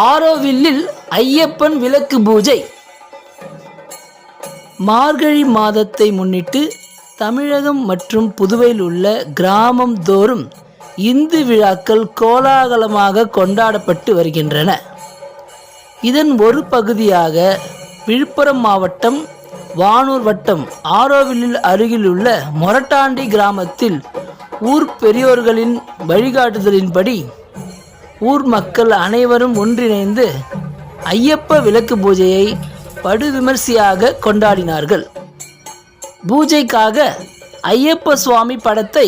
ஆரோவில்லில் ஐயப்பன் விளக்கு பூஜை. மார்கழி மாதத்தை முன்னிட்டு தமிழகம் மற்றும் புதுவையில் உள்ள கிராமம் தோறும் இந்து விழாக்கள் கோலாகலமாக கொண்டாடப்பட்டு வருகின்றன. இதன் ஒரு பகுதியாக விழுப்புரம் மாவட்டம் வானூர் வட்டம் ஆரோவில்லில் அருகிலுள்ள மொரட்டாண்டி கிராமத்தில் ஊர் பெரியோர்களின் வழிகாட்டுதலின்படி ஊர் மக்கள் அனைவரும் ஒன்றிணைந்து ஐயப்ப விளக்கு பூஜையை படுவிமர்சையாக கொண்டாடினார்கள். பூஜைக்காக ஐயப்ப சுவாமி படத்தை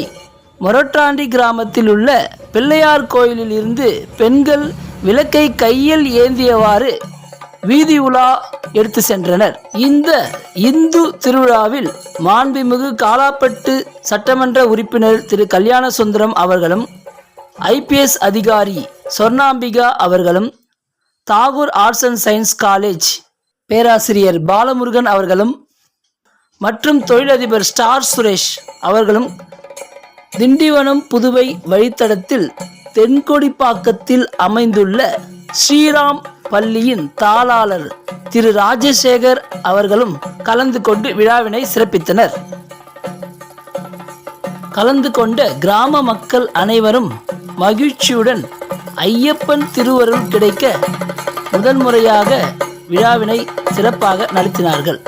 மொரட்டாண்டி கிராமத்தில் உள்ள பிள்ளையார் கோயிலில் இருந்து பெண்கள் விளக்கை கையில் ஏந்தியவாறு வீதி உலா எடுத்து சென்றனர். இந்த இந்து திருவிழாவில் மாண்புமிகு காலாப்பட்டு சட்டமன்ற உறுப்பினர் திரு கல்யாண சுந்தரம் அவர்களும் ஐபிஎஸ் அதிகாரி சொர்ணாம்பிகா அவர்களும் Tagore arts and science college பேராசிரியர் பாலமுருகன் அவர்களும் மற்றும் தொழிலதிபர் ஸ்டார் சுரேஷ் அவர்களும் திண்டிவனம் புதுவை வழித்தடத்தில் தென்கொடிப்பாக்கத்தில் அமைந்துள்ள ஸ்ரீராம் பள்ளியின் தாளாளர் திரு ராஜசேகர் அவர்களும் கலந்து கொண்டு விழாவினை சிறப்பித்தனர். கலந்து கொண்ட கிராம மக்கள் அனைவரும் மகிழ்ச்சியுடன் ஐயப்பன் திருவருள் கிடைக்க முதன்முறையாக விழாவினை சிறப்பாக நடத்தினார்கள்.